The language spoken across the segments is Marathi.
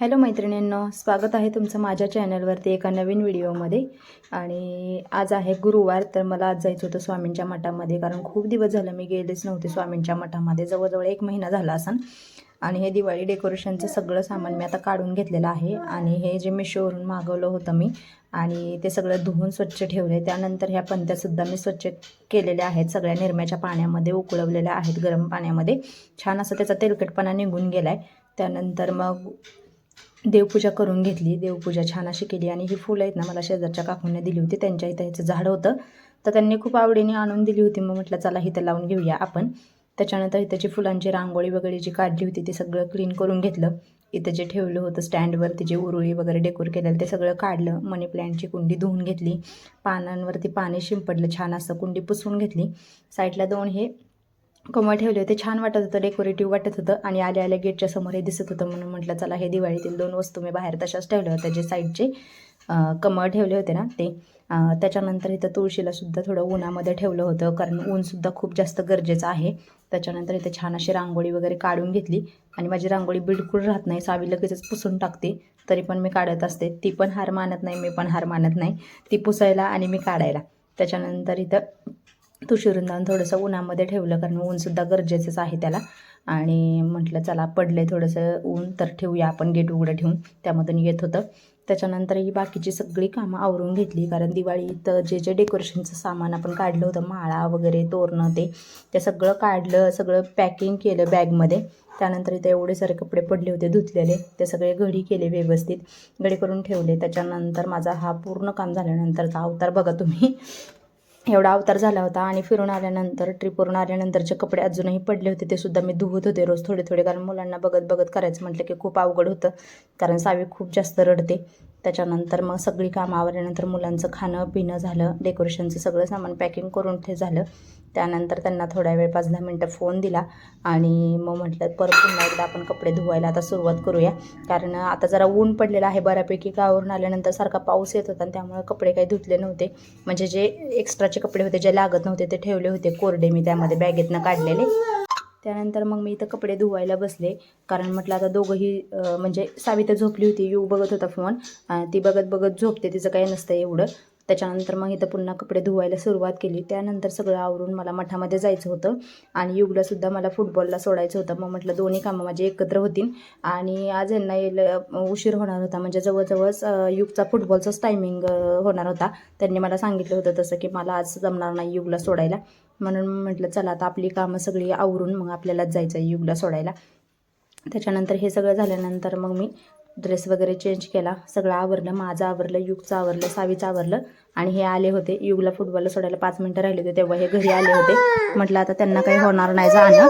हॅलो मैत्रिणींनो स्वागत आहे तुमचं माझ्या चॅनलवरती एका नवीन व्हिडिओमध्ये. आणि आज आहे गुरुवार तर मला आज जायचं होतं स्वामींच्या मठामध्ये कारण खूप दिवस झालं मी गेलेच नव्हते स्वामींच्या मठामध्ये. जवळजवळ एक महिना झाला असन. आणि हे दिवाळी डेकोरेशनचं सगळं सामान मी आता काढून घेतलेलं आहे. आणि हे जे मिशोवरून मागवलं होतं मी आणि ते सगळं धुवून स्वच्छ ठेवलं आहे त्यानंतर ह्या पंत्यासुद्धा मी स्वच्छ केलेल्या आहेत. सगळ्या निरम्याच्या पाण्यामध्ये उकळवलेल्या आहेत गरम पाण्यामध्ये. छान असं त्याचा तेलकटपणा निघून गेला आहे त्यानंतर मग देवपूजा करून घेतली. देवपूजा छान अशी केली आणि ही फुलं आहेत ना मला शेजारच्या काकूंनी दिली होती. त्यांच्या इथं ह्याचं झाड होतं. तर त्यांनी खूप आवडीने आणून दिली होती. मग म्हटलं चला इथं लावून घेऊया आपण. त्याच्यानंतर इथंची फुलांची रांगोळी वगैरे जी काढली होती ते सगळं क्लीन करून घेतलं. इथं जे ठेवलं होतं स्टँडवरती जे उरुळी वगैरे डेकोर केलेलं ते सगळं काढलं. मनी प्लॅन्टची कुंडी धुवून घेतली. पानांवरती पाणी शिंपडलं. छान असं कुंडी पुसून घेतली. साईडला दोन हे कमळ ठेवले होते. छान वाटत होतं. डेकोरेटिव्ह वाटत होतं. आणि आल्या आल्या गेटच्या समोर हे दिसत होतं. म्हणून म्हटलं चला हे दिवाळीतील दोन वस्तू मी बाहेर तशाच ठेवल्या होत्या. जे साईडचे कमळ ठेवले होते ना ते. त्याच्यानंतर इथं तुळशीला सुद्धा थोडं उन्हामध्ये ठेवलं होतं. कारण ऊनसुद्धा खूप जास्त गरजेचं आहे. त्याच्यानंतर इथं छान अशी रांगोळी वगैरे काढून घेतली. आणि माझी रांगोळी बिलकुल राहत नाही. सावी लगेचच पुसून टाकते. तरी पण मी काढत असते. ती पण हार मानत नाही. मी पण हार मानत नाही. ती पुसायला आणि मी काढायला. त्याच्यानंतर इथं तुळशीवृंदावन थोडंसं उन्हामध्ये ठेवलं कारण ऊनसुद्धा गरजेचंच आहे त्याला. आणि म्हटलं चला पडलं थोडंसं ऊन तर ठेवूया आपण गेट उघडं ठेवून. त्यामधून येत होतं. त्याच्यानंतर ही बाकीची सगळी कामं आवरून घेतली कारण दिवाळीत जे जे डेकोरेशनचं सामान आपण काढलं होतं माळा वगैरे तोरणं ते ते सगळं काढलं सगळं पॅकिंग केलं बॅगमध्ये. त्यानंतर इथे एवढे सारे कपडे पडले होते धुतलेले. ते सगळे घडी केले व्यवस्थित. घडी करून ठेवले. त्याच्यानंतर माझा हा पूर्ण काम झाल्यानंतरचा अवतार बघा तुम्ही. एवढा अवतार झाला होता आणि फिरून आल्यानंतर ट्रिपवरून आल्यानंतरचे कपडे अजूनही पडले होते ते सुद्धा मी धुवत होते रोज थोडे थोडे कारण मुलांना बघत बघत करायचं म्हटलं की खूप अवघड होतं. कारण सावी खूप जास्त रडते. त्याच्यानंतर मग सगळी कामं आवरल्यानंतर मुलांचं खाणं पिणं झालं. डेकोरेशनचं सगळं सामान पॅकिंग करून ते झालं. त्यानंतर त्यांना थोड्या वेळ पाच दहा मिनटं फोन दिला आणि मग म्हटलं परत पुन्हा एकदा आपण कपडे धुवायला आता सुरुवात करूया. कारण आता जरा ऊन पडलेलं आहे बऱ्यापैकी. गावावरून आल्यानंतर सारखा पाऊस येत होता आणि त्यामुळे कपडे काही धुतले नव्हते. म्हणजे जे एक्स्ट्राचे कपडे होते जे लागत नव्हते ते ठेवले होते. कोरडे मी त्यामध्ये बॅगेतनं काढलेले. त्यानंतर मग मी इथं कपडे धुवायला बसले. कारण म्हटलं आता दोघंही म्हणजे साविता झोपली होती यू बघत होता फोन ती बघत बघत झोपते तिचं काही नसतं एवढं. त्याच्यानंतर मग इथं पुन्हा कपडे धुवायला सुरुवात केली. त्यानंतर सगळं आवरून मला मठामध्ये जायचं होतं. आणि युगलासुद्धा मला फुटबॉलला सोडायचं होतं. मग म्हटलं दोन्ही कामं माझी एकत्र होतील. आणि आज यांना यायला उशीर होणार होता. म्हणजे जवळजवळच युगचा फुटबॉलचाच टायमिंग होणार होता. त्यांनी मला सांगितलं होतं तसं की मला आज जमणार नाही युगला सोडायला. म्हणून म्हटलं चला आता आपली कामं सगळी आवरून मग आपल्यालाच जायचं आहे युगला सोडायला. त्याच्यानंतर हे सगळं झाल्यानंतर मग मी ड्रेस वगैरे चेंज केला. सगळं आवरलं माझं आवरलं युगचं आवरलं सावीचं आवरलं आणि हे आले होते. युगला फुटबॉलला सोडायला पाच मिनटं राहिले होते तेव्हा हे घरी आले होते. म्हटलं आता त्यांना काही होणार नाही जाणं.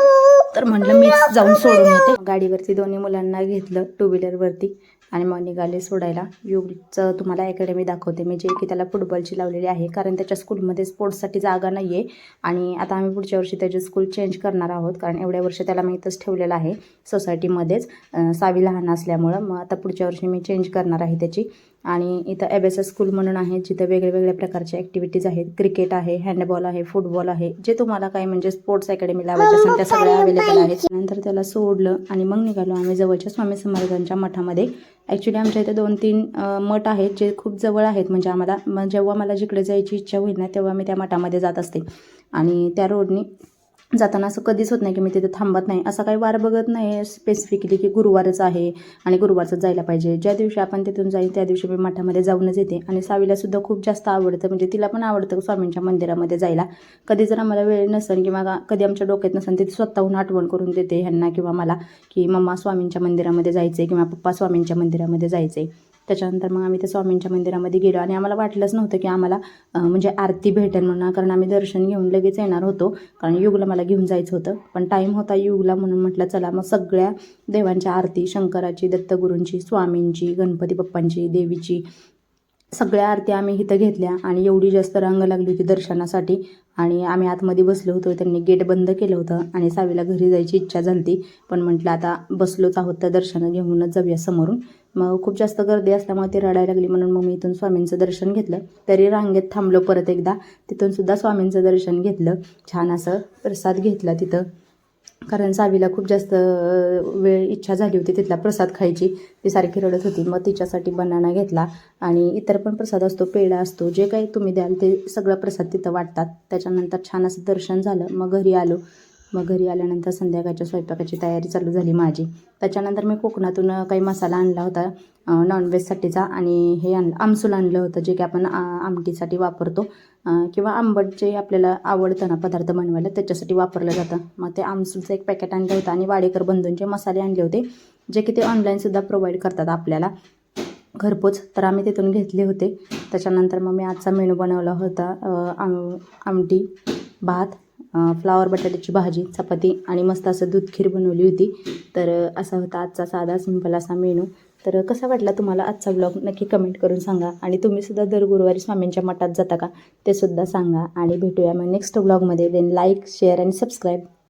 तर म्हटलं मीच जाऊन सोडून येते. गाडीवरती दोन्ही मुलांना घेतलं टू व्हीलरवरती आणि मग निघाले सोडायला. युगचं तुम्हाला अकॅडमी दाखवते. मी जे की त्याला फुटबॉलची लावलेली आहे कारण त्याच्या स्कूलमध्ये स्पोर्ट्ससाठी जागा नाही आहे आणि आता आम्ही पुढच्या वर्षी त्याचे स्कूल चेंज करणार आहोत कारण एवढ्या वर्ष त्याला मी इथंच ठेवलेलं आहे सोसायटीमध्येच सावी लहान असल्यामुळं मग आता पुढच्या वर्षी मी चेंज करणार आहे त्याची. आणि इथं एब एस एस स्कूल म्हणून आहे जिथं वेगवेगळ्या प्रकारच्या ॲक्टिव्हिटीज आहेत. क्रिकेट आहे हँडबॉल आहे फुटबॉल आहे. जे तुम्हाला काही म्हणजे स्पोर्ट्स अकॅडमी लावायचे असेल त्या सगळ्या अवेलेबल आहेत. नंतर त्याला सोडलं आणि मग निघालो आम्ही जवळच्या स्वामी समर्थांच्या मठामध्ये. ॲक्च्युली आमच्या इथे दोन तीन मठ आहेत जे खूप जवळ आहेत. म्हणजे आम्हाला मग जेव्हा मला जिकडे जायची इच्छा होईल ना तेव्हा मी त्या मठामध्ये जात असते. आणि त्या रोडनी जाताना असं कधीच होत नाही की मी तिथे थांबत नाही. असं काही वार बघत नाही स्पेसिफिकली की गुरुवारच आहे आणि गुरुवारच जायला पाहिजे. ज्या दिवशी आपण तिथून जाईल त्या दिवशी मी मठामध्ये जाऊनच येते. आणि सावीलासुद्धा खूप जास्त आवडतं. म्हणजे तिला पण आवडतं स्वामींच्या मंदिरामध्ये जायला. कधी जर आम्हाला वेळ नसेल किंवा कधी आमच्या डोक्यात नसेल ती स्वतःहून आठवण करून देते ह्यांना किंवा मला की मम्मा स्वामींच्या मंदिरामध्ये जायचं आहे किंवा पप्पा स्वामींच्या मंदिरामध्ये जायचं आहे त्याच्यानंतर मग आम्ही त्या स्वामींच्या मंदिरामध्ये गेलो. आणि आम्हाला वाटलंच नव्हतं की आम्हाला म्हणजे आरती भेटेल म्हणून कारण आम्ही दर्शन घेऊन लगेच येणार होतो. कारण युगला मला घेऊन जायचं होतं. पण टाईम होता युगला म्हणून म्हटलं चला मग सगळ्या देवांच्या आरती शंकराची दत्तगुरूंची स्वामींची गणपती बाप्पांची देवीची सगळ्या आरती आम्ही इथं घेतल्या. आणि एवढी जास्त रांग लागली होती दर्शनासाठी. आणि आम्ही आतमध्ये बसलो होतो. त्यांनी गेट बंद केलं होतं. आणि सावीला घरी जायची इच्छा झाली पण म्हटलं आता बसलोच आहोत तर दर्शनं घेऊनच जाऊया समोरून. मग खूप जास्त गर्दी असल्यामुळे ती रडायला लागली. म्हणून मग मी इथून स्वामींचं दर्शन घेतलं. तरी रांगेत थांबलो परत एकदा. तिथून सुद्धा स्वामींचं दर्शन घेतलं. छान असं प्रसाद घेतला तिथं. कारण सावीला खूप जास्त वेळ इच्छा झाली होती तिथला प्रसाद खायची. ती सारखी रडत होती. मग तिच्यासाठी बनाना घेतला. आणि इतर पण प्रसाद असतो पेढा असतो. जे काही तुम्ही द्याल ते सगळं प्रसाद तिथं वाटतात. त्याच्यानंतर छान असं दर्शन झालं. मग घरी आलो. मग घरी आल्यानंतर संध्याकाळच्या स्वयंपाकाची तयारी चालू झाली माझी. त्याच्यानंतर मी कोकणातून काही मसाला आणला होता नॉनव्हेजसाठीचा आणि हे आणलं आमसूल आणलं होतं जे की आपण आमटीसाठी वापरतो किंवा आंबट जे आपल्याला आवडतं ना पदार्थ बनवायला त्याच्यासाठी वापरलं जातं. मग ते आमसूलचं एक पॅकेट आणलं होतं आणि वाडेकर बंधूंचे मसाले आणले होते जे की ते ऑनलाईनसुद्धा प्रोव्हाइड करतात आपल्याला. घरपोच तर आम्ही तिथून घेतले होते. त्याच्यानंतर मग मी आजचा मेनू बनवला होता आम आमटी भात फ्लावर बटाट्याची भाजी चपाती आणि मस्त असं दूध खीर बनवली होती. तर असा होता आजचा साधा सिंपल असा मेनू तर कसा वाटला तुम्हाला आजचा ब्लॉग नक्की कमेंट करून सांगा. आणि तुम्हीसुद्धा दर गुरुवारी स्वामींच्या मठात जाता का? ते सुद्धा सांगा. आणि भेटूया मग नेक्स्ट ब्लॉगमध्ये देन लाईक शेअर आणि सबस्क्राईब